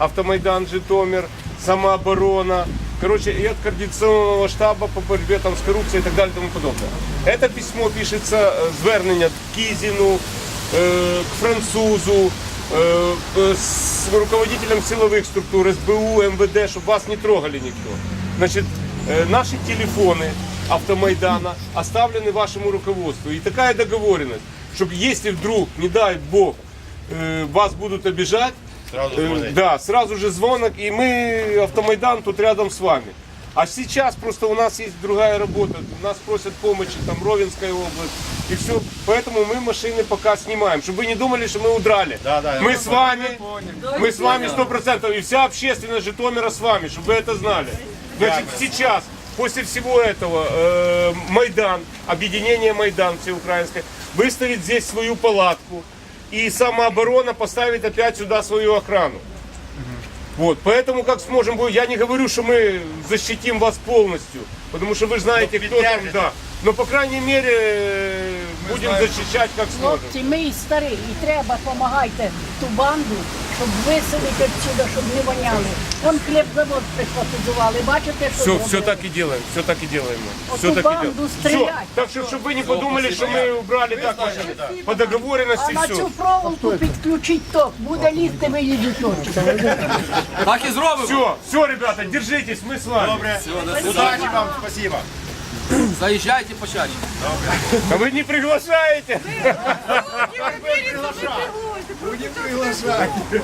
Автомайдан Житомир, самооборона, короче, и от координационного штаба по борьбе там, с коррупцией и так далее и тому подобное. Это письмо пишется э, звернення Кізіну, э, к французу, э, э, с руководителям силовых структур, СБУ, МВД, чтобы вас не трогали никто. Значит, э, наши телефоны автомайдана оставлены вашему руководству. И такая договоренность, чтобы если вдруг, не дай бог, э, вас будут обижать, Сразу Э, звонить. Да, сразу же звонок, и мы, Автомайдан, тут рядом с вами. А сейчас просто у нас есть другая работа, нас просят помощи, там, Ровенская область, и все. Поэтому мы машины пока снимаем, чтобы вы не думали, что мы удрали. Да, да, мы я с вами, мы с вами сто процентов, и вся общественность Житомира с вами, чтобы вы это знали. Значит, сейчас, после всего этого, э, Майдан, объединение Майдан всеукраинское, выставит здесь свою палатку, и самооборона поставит опять сюда свою охрану. Вот, поэтому как сможем, будем- я не говорю, что мы защитим вас полностью, потому что вы же знаете, Но кто там, поддержите. да. Но по крайней мере э, будем защищать как сможем. Хлопці, ми і старі, і треба, допомагайте ту банду, щоб виселити відсюди, щоб не воняли. Вон хлібзавод прихватизували, бачите, що Все, зробили? все так и делаем, все так и делаем. мы. Все Оту так и банду делаем. стрелять. Всё. Так что, чтобы вы не подумали, что мы убрали так вообще. По А договоренности на все. цю проволоку підключіть ток, буде лізти, виїдуть ночі. Так і зробимо. Все, все, ребята, держитесь, мы с вами. Добре. Удачі вам, спасибо. Заїжджайте почаще. А вы не приглашаете? Приглашати.